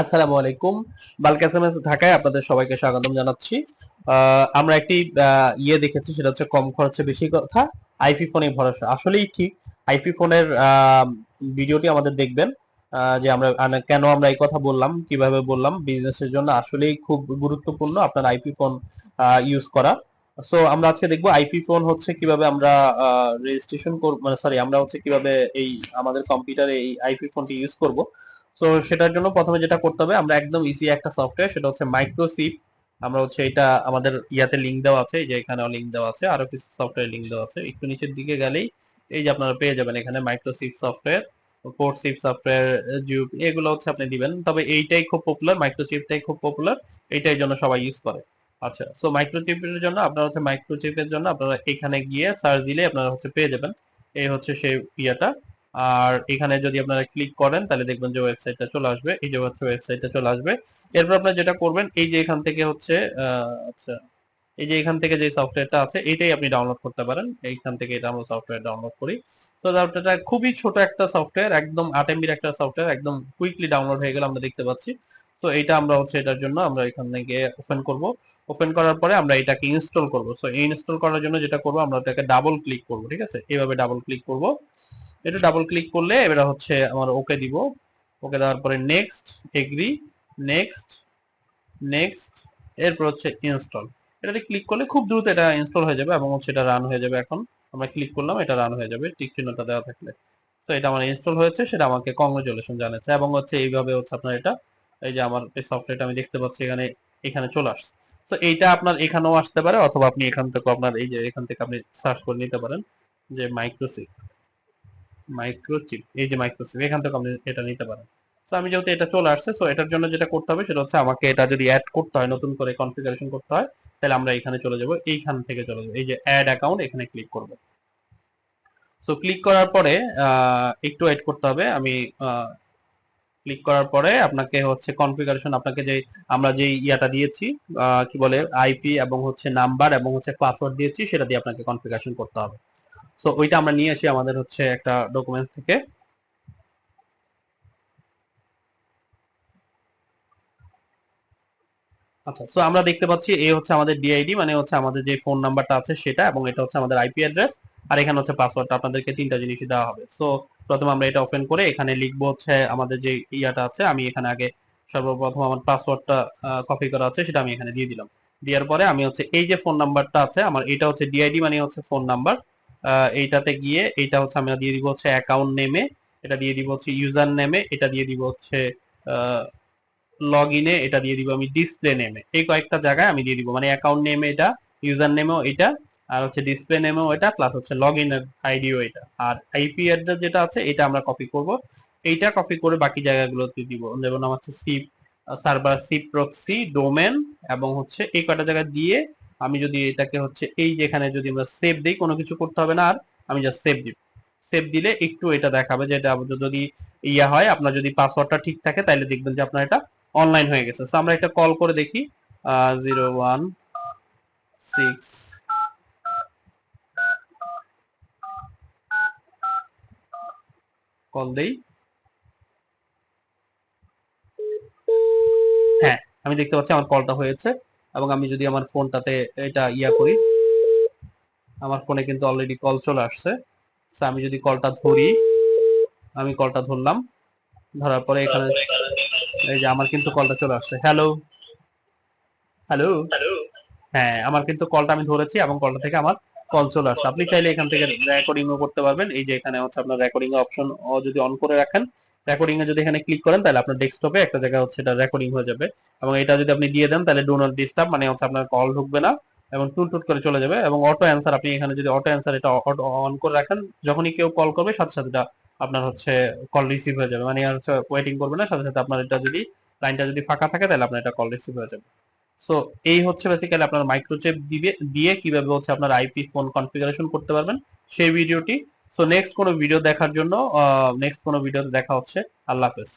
আসসালামু আলাইকুম। Bulk SMS ঢাকায় আপনাদের সবাইকে স্বাগতম জানাচ্ছি। আমরা একটি ইয়ে দেখেছি, সেটা হচ্ছে কম খরচে বেশি কথা আইপি ফোনে ভরসা। আসলেই ঠিক আইপি ফোনের ভিডিওটি আমাদের দেখবেন যে আমরা কেন আমরা এই কথা বললাম, কীভাবে বললাম, বিজনেসের জন্য আসলেই খুব গুরুত্বপূর্ণ আপনার আইপি ফোন ইউজ করা। সো আমরা আজকে দেখব আইপি ফোন হচ্ছে কীভাবে আমরা রেজিস্ট্রেশন করব মানে সরি আমরা হচ্ছে কীভাবে এই আমাদের কম্পিউটারে এই আইপি ফোনটি ইউজ করব। তো সেটার জন্য প্রথমে যেটা করতে হবে, আমরা একদম ইজি একটা সফটওয়্যার সেটা হচ্ছে মাইক্রোসিপ আমরা হচ্ছে এটা আমাদের ইয়াতে লিংক দেওয়া আছে, এই যে এখানেও লিংক দেওয়া আছে, আরও কিছু সফটওয়্যার লিংক দেওয়া আছে। একটু নিচের দিকে গেলেই এই যে আপনারা পেয়ে যাবেন এখানে microchip software corechip software Jio এগুলো হচ্ছে আপনি দিবেন। তবে এইটাই খুব পপুলার মাইক্রোচিপটাই খুব পপুলার এইটাই জন্য সবাই ইউজ করে। আচ্ছা সো মাইক্রোচিপের জন্য, আপনারা হচ্ছে মাইক্রোচিপের জন্য আপনারা এখানে গিয়ে সার্চ দিলে আপনারা হচ্ছে পেয়ে যাবেন। এই হচ্ছে সেই ইয়েটা। আর এখানে যদি আপনারা ক্লিক করেন, তাহলে দেখবেন যে ওয়েবসাইটটা চলে আসবে। এই যে হচ্ছে ওয়েবসাইটটা চলে আসবে। এরপর আপনারা যেটা করবেন, এই যে এখান থেকে হচ্ছে আচ্ছা এই যে এখান থেকে যে সফটওয়্যারটা আছে, এটাই আপনি ডাউনলোড করতে পারেন। এইখান থেকে এটা আমরা সফটওয়্যার ডাউনলোড করি। তো সফটওয়্যারটা খুবই ছোট একটা সফটওয়্যার একদম আট এমবির একটা সফটওয়্যার একদম কুইকলি ডাউনলোড হয়ে গেলে আমরা দেখতে পাচ্ছি। তো এটা আমরা হচ্ছে এটার জন্য আমরা এখান থেকে ওপেন করব। ওপেন করার পরে আমরা এটাকে ইনস্টল করব। সো ইনস্টল করার জন্য যেটা করব, আমরা এটাকে ডাবল ক্লিক করব, ঠিক আছে? এইভাবে ডাবল ক্লিক করব। এটা ডাবল ক্লিক করলে এবারে হচ্ছে আমার ওকে দিব। ওকে দেওয়ার পরে নেক্সট এগ্রি নেক্সট নেক্সট এরপর হচ্ছে ইনস্টল এটাতে ক্লিক করলে খুব দ্রুত এটা ইনস্টল হয়ে যাবে এবং এটা রান হয়ে যাবে এখন। আমরা ক্লিক করলাম, এটা রান হয়ে যাবে। টিক চিহ্নটা দেওয়া থাকলে। তো এটা আমার ইনস্টল হয়েছে, সেটা আমাকে কংগ্রেচুলেশন জানাচ্ছে এবং হচ্ছে এইভাবে হচ্ছে আপনার এটা, এই যে আমার এই সফটওয়্যারটা আমি দেখতে পাচ্ছি, এখানে এখানে চলে আসছে। তো এইটা আপনার এখানেও আসতে পারে, অথবা আপনি এখান থেকে আপনার এই যে এখান থেকে আপনি সার্চ করে নিতে পারেন যে মাইক্রোসিপ মাইক্রোচিপ এই যে মাইক্রোচিপ এখান থেকে আপনি এটা নিতে পারেন। তো আমি যেহেতু এটা চলে আসছে সো এটার জন্য যেটা করতে হবে সেটা হচ্ছে আমাকে এটা যদি অ্যাড করতে হয়, নতুন করে কনফিগারেশন করতে হয়, তাহলে আমরা এখানে চলে যাব, এইখান থেকে চলে যাব। এই যে অ্যাড অ্যাকাউন্ট এখানে ক্লিক করব। সো ক্লিক করার পরে একটু ওয়েট করতে হবে। আমি ক্লিক করার পরে আপনাকে হচ্ছে কনফিগারেশন আপনাকে যে আমরা যে ইয়াটা দিয়েছি কি বলে আইপি এবং হচ্ছে নাম্বার এবং হচ্ছে পাসওয়ার্ড দিয়েছি, সেটা দিয়ে আপনাকে কনফিগারেশন করতে হবে। সো ওইটা আমরা নিয়ে আসি আমাদের হচ্ছে একটা ডকুমেন্টস থেকে। আচ্ছা সো আমরা দেখতে পাচ্ছি এই হচ্ছে আমাদের ডিআইডি মানে হচ্ছে আমাদের যে ফোন নাম্বারটা আছে সেটা, এবং এটা হচ্ছে আমাদের আইপি অ্যাড্রেস আর এখানে হচ্ছে পাসওয়ার্ডটা আপনাদেরকে তিনটা জিনিসই দেওয়া হবে। সো প্রথমে আমরা এটা ওপেন করে এখানে লিখব হচ্ছে আমাদের যে ইয়াটা আছে, আমি এখানে আগে সর্বপ্রথম আমার পাসওয়ার্ডটা কপি করা আছে, সেটা আমি এখানে দিয়ে দিলাম। দেওয়ার পরে আমি হচ্ছে এই যে ফোন নাম্বারটা আছে, আমার এটা হচ্ছে ডিআইডি মানে হচ্ছে ফোন নাম্বার এইটাতে গিয়ে এটা হচ্ছে আমরা দিয়ে দিব হচ্ছে অ্যাকাউন্ট নেমে এটা দিয়ে দিব হচ্ছে ইউজার নেমে এটা দিয়ে দিব হচ্ছে লগ ইনে এটা দিয়ে দিব আমি ডিসপ্লে নেমে এই কয়েকটা জায়গায় আমি দিয়ে দিব। মানে অ্যাকাউন্ট নেমে এটা ইউজার নেমেও এটা, আর হচ্ছে ডিসপ্লে নেমেও এটা প্লাস হচ্ছে লগ ইন আইডিও এটা। আর আইপি অ্যাড্রেস যেটা আছে, এটা আমরা কপি করব। এইটা কপি করে বাকি জায়গাগুলোতে দিব। যেমন আমার হচ্ছে SIP server SIP proxy domain এবং হচ্ছে এই কয়টা জায়গা দিয়ে আমি যদি এটাকে হচ্ছে এই যেখানে যদি আমরা সেভ দিই, কোনো কিছু করতে হবে না। আর আমি জাস্ট সেভ দিব। সেভ দিলে একটু এটা দেখাবে যে এটা যদি ইয়া হয়, আপনার যদি পাসওয়ার্ডটা ঠিক থাকে, তাহলে দেখবেন যে আপনার এটা অনলাইন হয়ে গেছে। তো আমরা একটা কল করে দেখি। জিরো ওয়ান সিক্স কল দেই। হ্যাঁ আমি দেখতে পাচ্ছি আমার কলটা হয়েছে এবং আমি যদি আমার ফোনটাতে এটা ইয়া করি, আমার ফোনে কিন্তু অলরেডি কল চলে আসছে। আমি যদি কলটা ধরি, আমি কলটা ধরলাম। ধরার পরে এখানে এই যে আমার কিন্তু কলটা চলে আসছে। হ্যালো হ্যালো হ্যাঁ আমার কিন্তু কলটা আমি ধরেছি এবং কলটা থেকে আমার কল চলে আসছে। আপনি চাইলে এখান থেকে রেকর্ডিং ও করতে পারবেন। এই যে এখানে হচ্ছে আপনার রেকর্ডিং অপশন যদি অন করে রাখেন রেকর্ডিং এ যদি এখানে ক্লিক করেন তাহলে আপনার ডেস্কটপে একটা জায়গায় হচ্ছে এটা রেকর্ডিং হয়ে যাবে। এবং এটা যদি আপনি দিয়ে দেন তাহলে ডো নট ডিস্টার্ব মানে হচ্ছে আপনার কল ঢুকবে না এবং টুট টুট করে চলে যাবে। এবং অটো অ্যান্সার আপনি এখানে যদি অটো অ্যান্সার এটা অন করে রাখেন যখনই কেউ কল করবে সাথে সাথে এটা আপনার হচ্ছে কল রিসিভ হয়ে যাবে। মানে আর হচ্ছে ওয়েটিং করবে না, সাথে সাথে আপনার এটা যদি লাইনটা যদি ফাঁকা থাকে, তাহলে আপনার এটা কল রিসিভ হয়ে যাবে। সো এই হচ্ছে বেসিক্যালি আপনার মাইক্রোচেপ দিবে, দিয়ে কীভাবে হচ্ছে আপনার আইপি ফোন কনফিগারেশন করতে পারবেন, সেই ভিডিওটি সো নেক্সট কোনো ভিডিও দেখার জন্য নেক্সট কোনো ভিডিওতে দেখা হচ্ছে। আল্লাহ হাফেজ।